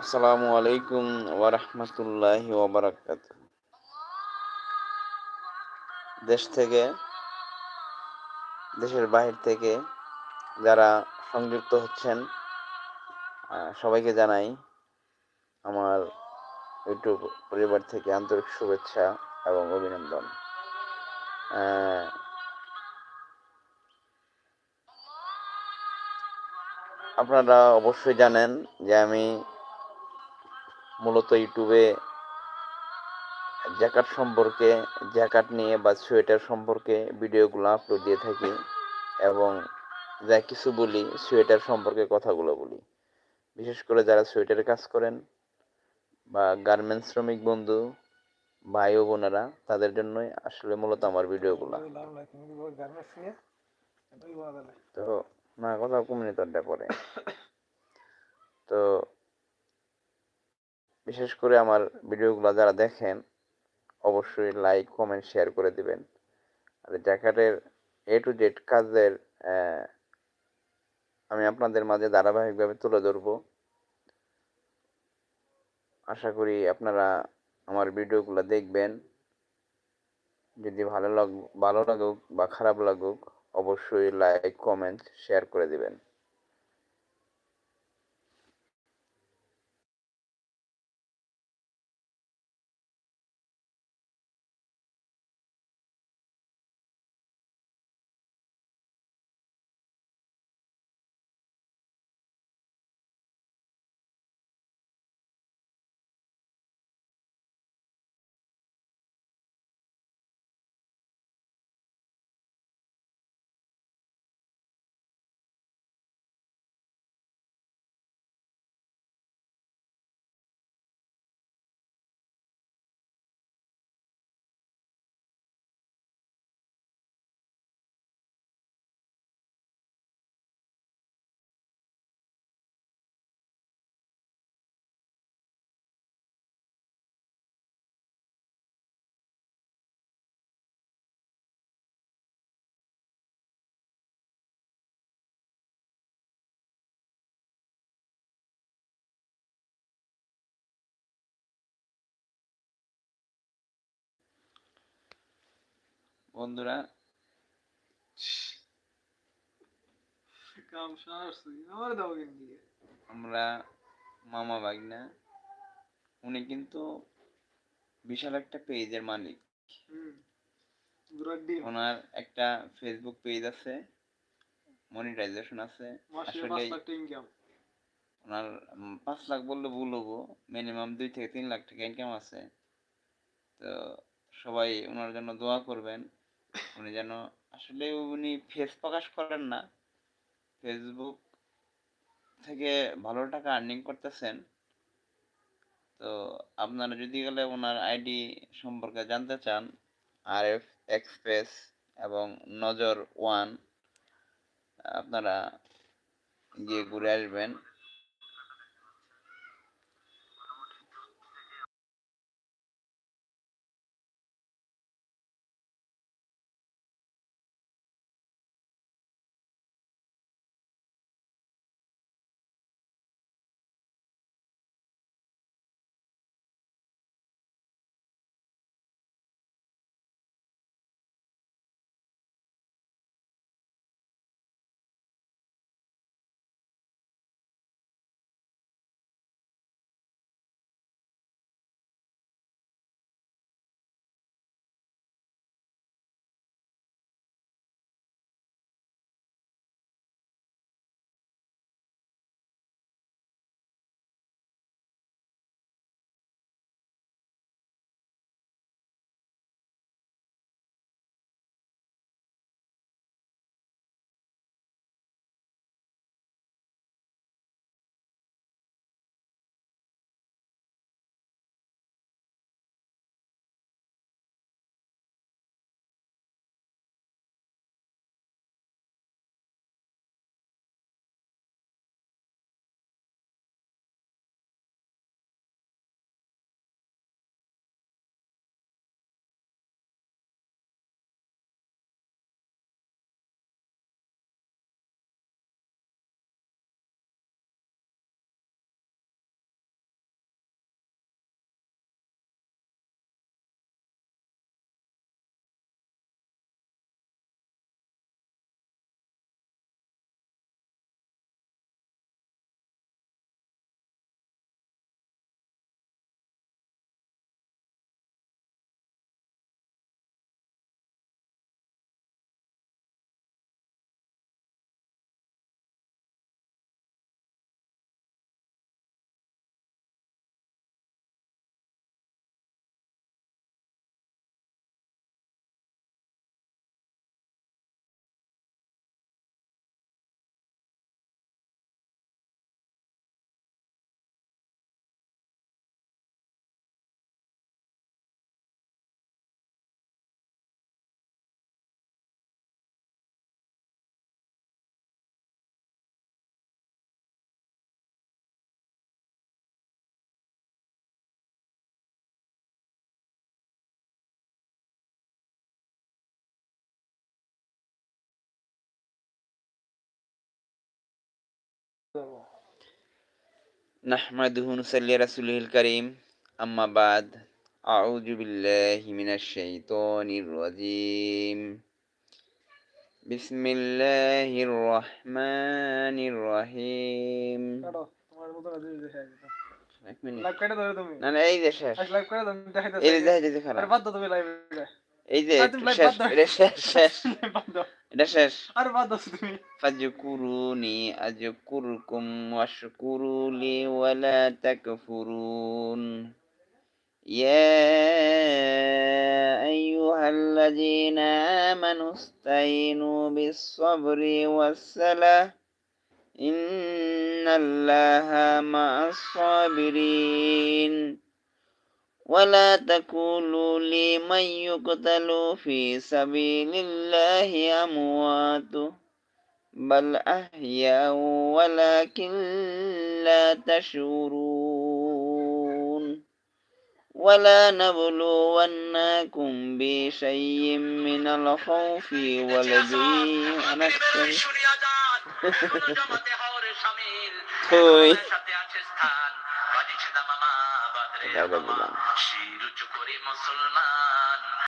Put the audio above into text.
আসসালামু আলাইকুম ওরহমতুল্লাহ ওবরাকাত দেশ থেকে, দেশের বাহির থেকে যারা সংযুক্ত হচ্ছেন সবাইকে জানাই আমার ইউটিউব পরিবার থেকে আন্তরিক শুভেচ্ছা এবং অভিনন্দন। আপনারা অবশ্যই জানেন যে আমি মূলত ইউটিউবে জ্যাকাট সম্পর্কে, জ্যাকাট নিয়ে বা সোয়েটার সম্পর্কে ভিডিওগুলো আপলোড দিয়ে থাকি এবং যা কিছু বলি, সোয়েটার সম্পর্কে কথাগুলো বলি। বিশেষ করে যারা সোয়েটারে কাজ করেন বা গার্মেন্টস শ্রমিক বন্ধু, ভাই ও বোনেরা, তাদের জন্যই আসলে মূলত আমার ভিডিওগুলো। তো, না, কথা কমিনি তোর পরে। তো বিশেষ করে আমার ভিডিওগুলো যারা দেখেন, অবশ্যই লাইক কমেন্ট শেয়ার করে দিবেন। আর জ্যাকেটের এ টু জেড কাজের আমি আপনাদের মাঝে ধারাবাহিকভাবে তুলে ধরব। আশা করি আপনারা আমার ভিডিওগুলো দেখবেন। যদি ভালো লাগ, ভালো লাগুক বা খারাপ লাগুক, অবশ্যই লাইক কমেন্ট শেয়ার করে দিবেন। বন্ধুরা। আমরা মামা বাগনা উনি কিন্তু বিশাল একটা পেজের মালিক। ওনার একটা ফেসবুক পেজ আছে মনিটাইজেশন আছে। আসলে ওনার পাঁচ লাখ বললে ভুল হব মিনিমাম দুই থেকে তিন লাখ টাকা ইনকাম আছে। তো সবাই ওনার জন্য দোয়া করবেন। উনি যেন আসলে উনি ফেস প্রকাশ করেন না। ফেসবুক থেকে ভালো টাকা আর্নিং করতেছেন। তো আপনারা যদি গেলে ওনার আইডি সম্পর্কে জানতে চান আর এফ এক্সপ্রেস এবং নজর ওয়ান আপনারা গিয়ে ঘুরে আসবেন। نحمده ونصلي على رسوله الكريم أما بعد أعوذ بالله من الشيطان الرجيم بسم الله الرحمن الرحيم কাটো তোমার মতো না দিদি দেখাই দিতাম এক মিনিট লাইভ কেটে ধরে তুমি না না এই যে শেষ লাইভ করে দাও দেখাই দাও এই যে দেখা যেতে খারাপ আরে বাদ দাও তুমি লাইভ এই যে আর তুমি live শেষ বাদ দাও। এটা শেষ শেষ বাদ দাও এটা শেষ আর বাদ দাও তুমি فاذكروني أذكركم واشكروا لي ولا تكفرون يا أيها الذين آمنوا استعينوا بالصبر والصلاة إن الله مع الصابرين ولا تقولوا لمن يقتل في سبيل الله أموات بل أحياء ولكن لا تشعرون. ولا نبلونكم بشيء من الخوف والجوع. ونكسر توي মুসলমান।